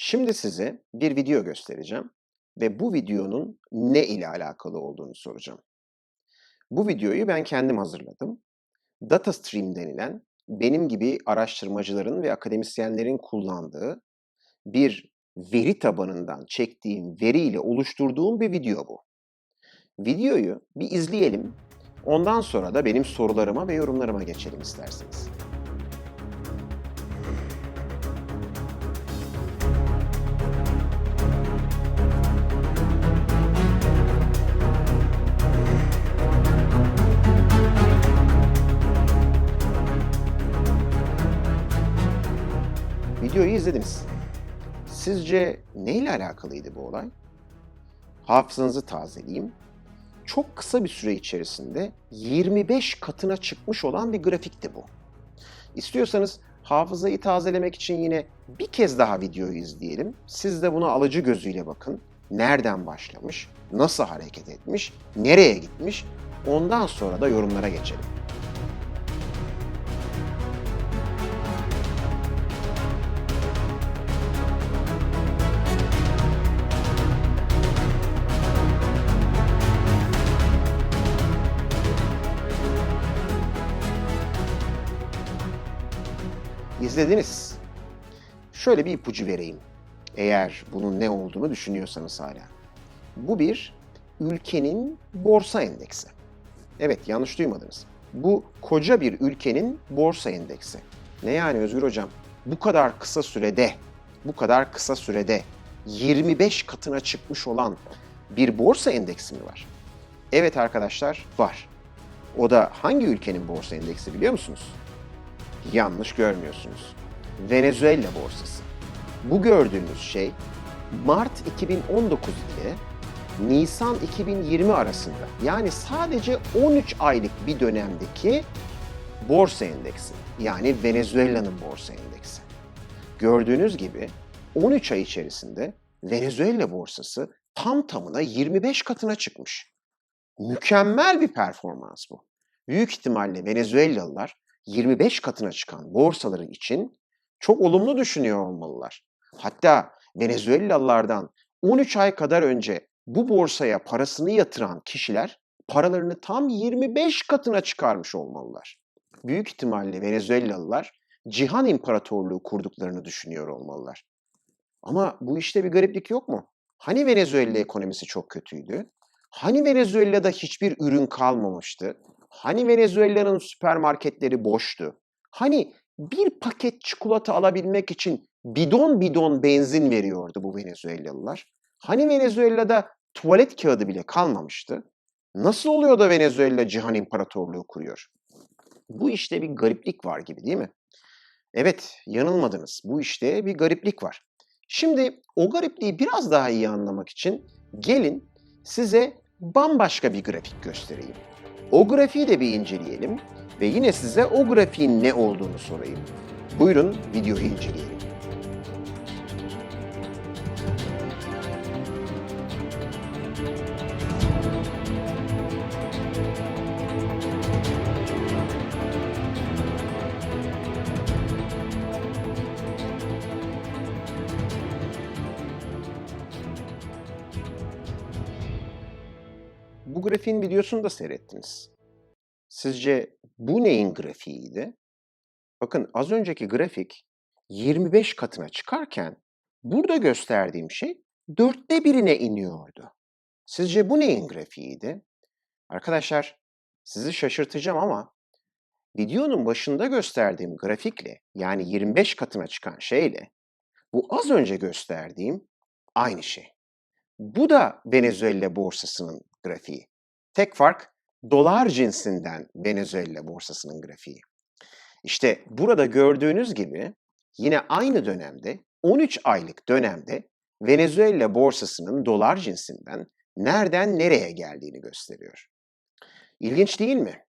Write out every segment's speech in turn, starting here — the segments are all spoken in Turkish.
Şimdi size bir video göstereceğim ve bu videonun ne ile alakalı olduğunu soracağım. Bu videoyu ben kendim hazırladım. DataStream denilen benim gibi araştırmacıların ve akademisyenlerin kullandığı bir veri tabanından çektiğim veriyle oluşturduğum bir video bu. Videoyu bir izleyelim. Ondan sonra da benim sorularıma ve yorumlarıma geçelim isterseniz. Videoyu izlediniz. Sizce ne ile alakalıydı bu olay? Hafızanızı tazeleyeyim. Çok kısa bir süre içerisinde 25 katına çıkmış olan bir grafikti bu. İstiyorsanız hafızayı tazelemek için yine bir kez daha videoyu izleyelim. Siz de buna alıcı gözüyle bakın. Nereden başlamış, nasıl hareket etmiş, nereye gitmiş, ondan sonra da yorumlara geçelim. İzlediniz. Şöyle bir ipucu vereyim. Eğer bunun ne olduğunu düşünüyorsanız hala. Bu bir ülkenin borsa endeksi. Evet yanlış duymadınız. Bu koca bir ülkenin borsa endeksi. Ne yani Özgür Hocam? Bu kadar kısa sürede, bu kadar kısa sürede 25 katına çıkmış olan bir borsa endeksi mi var? Evet arkadaşlar var. O da hangi ülkenin borsa endeksi biliyor musunuz? Yanlış görmüyorsunuz. Venezuela borsası. Bu gördüğünüz şey Mart 2019 ile Nisan 2020 arasında yani sadece 13 aylık bir dönemdeki borsa endeksi. Yani Venezuela'nın borsa endeksi. Gördüğünüz gibi 13 ay içerisinde Venezuela borsası tam tamına 25 katına çıkmış. Mükemmel bir performans bu. Büyük ihtimalle Venezuelalılar 25 katına çıkan borsaları için çok olumlu düşünüyor olmalılar. Hatta Venezuelalılardan 13 ay kadar önce bu borsaya parasını yatıran kişiler paralarını tam 25 katına çıkarmış olmalılar. Büyük ihtimalle Venezuelalılar Cihan İmparatorluğu kurduklarını düşünüyor olmalılar. Ama bu işte bir gariplik yok mu? Hani Venezuela ekonomisi çok kötüydü? Hani Venezuela'da hiçbir ürün kalmamıştı? Hani Venezuela'nın süpermarketleri boştu? Hani bir paket çikolata alabilmek için bidon bidon benzin veriyordu bu Venezuelalılar? Hani Venezuela'da tuvalet kağıdı bile kalmamıştı? Nasıl oluyor da Venezuela Cihan İmparatorluğu kuruyor? Bu işte bir gariplik var gibi değil mi? Evet, yanılmadınız. Bu işte bir gariplik var. Şimdi o garipliği biraz daha iyi anlamak için gelin size bambaşka bir grafik göstereyim. O grafiği de bir inceleyelim ve yine size o grafiğin ne olduğunu sorayım. Buyurun videoyu inceleyelim. Bu grafiğin videosunu da seyrettiniz. Sizce bu neyin grafiğiydi? Bakın az önceki grafik 25 katına çıkarken burada gösterdiğim şey dörtte birine iniyordu. Sizce bu neyin grafiğiydi? Arkadaşlar sizi şaşırtacağım ama videonun başında gösterdiğim grafikle yani 25 katına çıkan şeyle bu az önce gösterdiğim aynı şey. Bu da Venezuela borsasının grafiği. Tek fark dolar cinsinden Venezuela borsasının grafiği. İşte burada gördüğünüz gibi yine aynı dönemde 13 aylık dönemde Venezuela borsasının dolar cinsinden nereden nereye geldiğini gösteriyor. İlginç değil mi?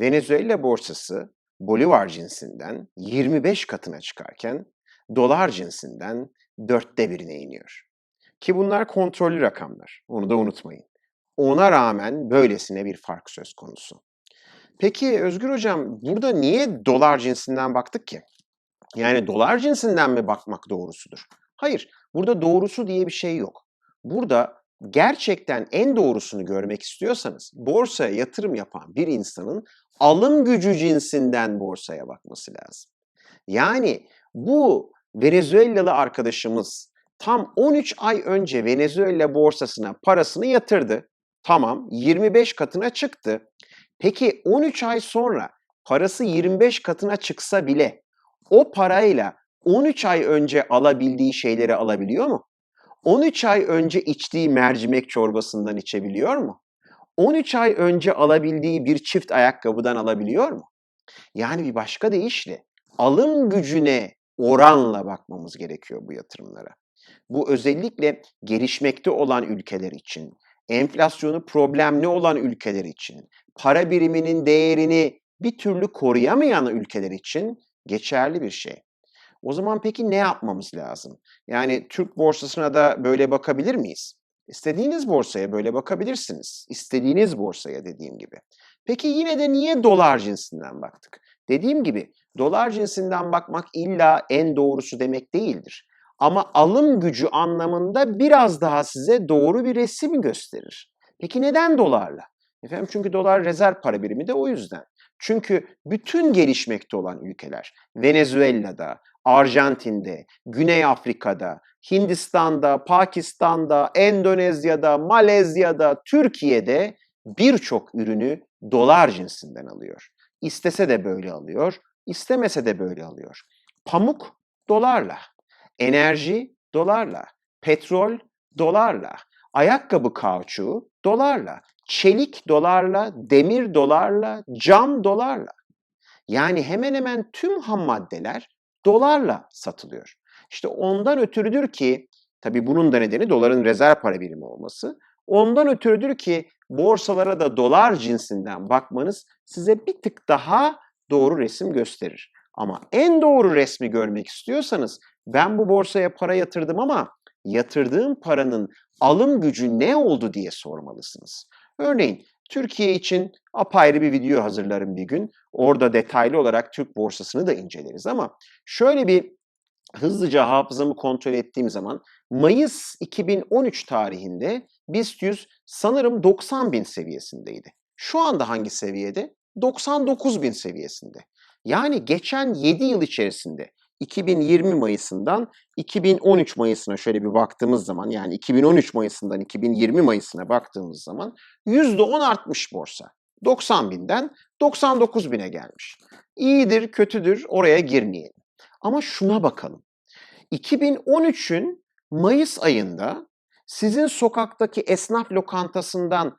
Venezuela borsası Bolivar cinsinden 25 katına çıkarken dolar cinsinden dörtte birine iniyor. Ki bunlar kontrollü rakamlar. Onu da unutmayın. Ona rağmen böylesine bir fark söz konusu. Peki Özgür Hocam burada niye dolar cinsinden baktık ki? Yani dolar cinsinden mi bakmak doğrusudur? Hayır, burada doğrusu diye bir şey yok. Burada gerçekten en doğrusunu görmek istiyorsanız borsaya yatırım yapan bir insanın alım gücü cinsinden borsaya bakması lazım. Yani bu Venezuelalı arkadaşımız tam 13 ay önce Venezuela borsasına parasını yatırdı. Tamam 25 katına çıktı. Peki 13 ay sonra parası 25 katına çıksa bile o parayla 13 ay önce alabildiği şeyleri alabiliyor mu? 13 ay önce içtiği mercimek çorbasından içebiliyor mu? 13 ay önce alabildiği bir çift ayakkabıdan alabiliyor mu? Yani bir başka deyişle alım gücüne oranla bakmamız gerekiyor bu yatırımlara. Bu özellikle gelişmekte olan ülkeler için, enflasyonu problemli olan ülkeler için, para biriminin değerini bir türlü koruyamayan ülkeler için geçerli bir şey. O zaman peki ne yapmamız lazım? Yani Türk borsasına da böyle bakabilir miyiz? İstediğiniz borsaya böyle bakabilirsiniz. İstediğiniz borsaya dediğim gibi. Peki yine de niye dolar cinsinden baktık? Dediğim gibi dolar cinsinden bakmak illa en doğrusu demek değildir. Ama alım gücü anlamında biraz daha size doğru bir resim gösterir. Peki neden dolarla? Efendim çünkü dolar rezerv para birimi de o yüzden. Çünkü bütün gelişmekte olan ülkeler, Venezuela'da, Arjantin'de, Güney Afrika'da, Hindistan'da, Pakistan'da, Endonezya'da, Malezya'da, Türkiye'de birçok ürünü dolar cinsinden alıyor. İstese de böyle alıyor, istemese de böyle alıyor. Pamuk dolarla, enerji dolarla, petrol dolarla, ayakkabı kauçuğu dolarla, çelik dolarla, demir dolarla, cam dolarla. Yani hemen hemen tüm ham maddeler dolarla satılıyor. İşte ondan ötürüdür ki, tabii bunun da nedeni doların rezerv para birimi olması. Ondan ötürüdür ki borsalara da dolar cinsinden bakmanız size bir tık daha doğru resim gösterir. Ama en doğru resmi görmek istiyorsanız ben bu borsaya para yatırdım ama yatırdığım paranın alım gücü ne oldu diye sormalısınız. Örneğin Türkiye için apayrı bir video hazırlarım bir gün. Orada detaylı olarak Türk borsasını da inceleriz ama şöyle bir hızlıca hafızamı kontrol ettiğim zaman Mayıs 2013 tarihinde BIST 100 sanırım 90 bin seviyesindeydi. Şu anda hangi seviyede? 99 bin seviyesinde. Yani geçen 7 yıl içerisinde 2020 Mayıs'ından 2013 Mayıs'ına şöyle bir baktığımız zaman yani 2013 Mayıs'ından 2020 Mayıs'ına baktığımız zaman %10 artmış borsa. 90 binden 99 bine gelmiş. İyidir, kötüdür oraya girmeyelim. Ama şuna bakalım. 2013'ün Mayıs ayında sizin sokaktaki esnaf lokantasından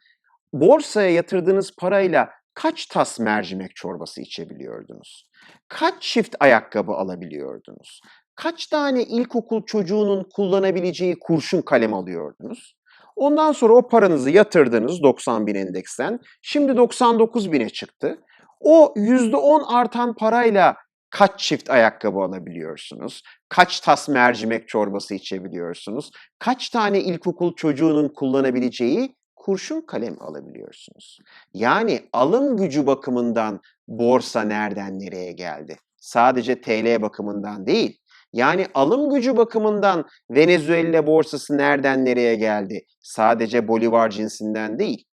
borsaya yatırdığınız parayla kaç tas mercimek çorbası içebiliyordunuz? Kaç çift ayakkabı alabiliyordunuz? Kaç tane ilkokul çocuğunun kullanabileceği kurşun kalem alıyordunuz? Ondan sonra o paranızı yatırdınız 90 bin endeksten. Şimdi 99 bine çıktı. O %10 artan parayla kaç çift ayakkabı alabiliyorsunuz? Kaç tas mercimek çorbası içebiliyorsunuz? Kaç tane ilkokul çocuğunun kullanabileceği kurşun kalem alabiliyorsunuz. Yani alım gücü bakımından borsa nereden nereye geldi? Sadece TL bakımından değil. Yani alım gücü bakımından Venezuela borsası nereden nereye geldi? Sadece Bolivar cinsinden değil.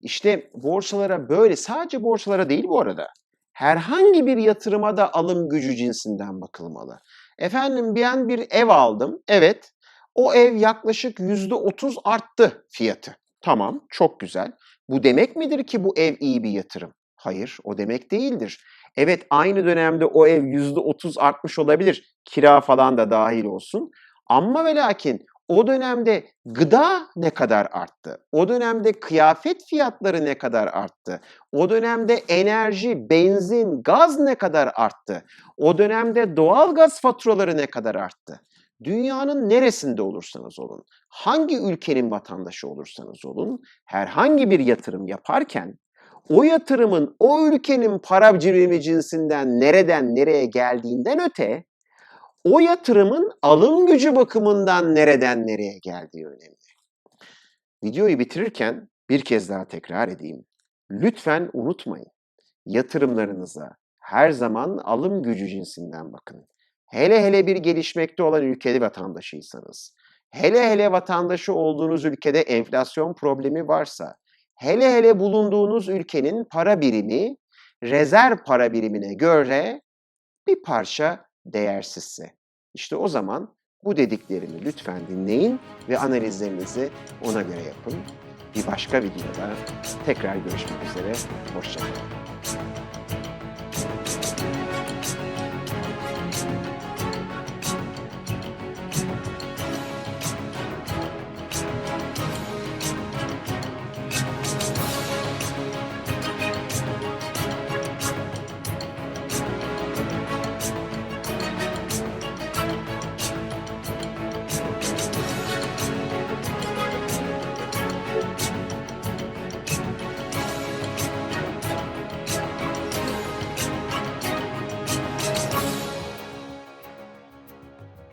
İşte borsalara böyle, sadece borsalara değil bu arada. Herhangi bir yatırıma da alım gücü cinsinden bakılmalı. Efendim ben bir ev aldım. Evet, o ev yaklaşık %30 arttı fiyatı. Tamam, çok güzel. Bu demek midir ki bu ev iyi bir yatırım? Hayır, o demek değildir. Evet, aynı dönemde o ev %30 artmış olabilir. Kira falan da dahil olsun. Ama ve lakin o dönemde gıda ne kadar arttı? O dönemde kıyafet fiyatları ne kadar arttı? O dönemde enerji, benzin, gaz ne kadar arttı? O dönemde doğal gaz faturaları ne kadar arttı? Dünyanın neresinde olursanız olun, hangi ülkenin vatandaşı olursanız olun, herhangi bir yatırım yaparken o yatırımın o ülkenin para birimi cinsinden nereden nereye geldiğinden öte o yatırımın alım gücü bakımından nereden nereye geldiği önemli. Videoyu bitirirken bir kez daha tekrar edeyim. Lütfen unutmayın. Yatırımlarınıza her zaman alım gücü cinsinden bakın. Hele hele bir gelişmekte olan ülkede vatandaşıysanız, hele hele vatandaşı olduğunuz ülkede enflasyon problemi varsa, hele hele bulunduğunuz ülkenin para birimi rezerv para birimine göre bir parça değersizse. İşte o zaman bu dediklerimi lütfen dinleyin ve analizlerinizi ona göre yapın. Bir başka videoda tekrar görüşmek üzere. Hoşçakalın.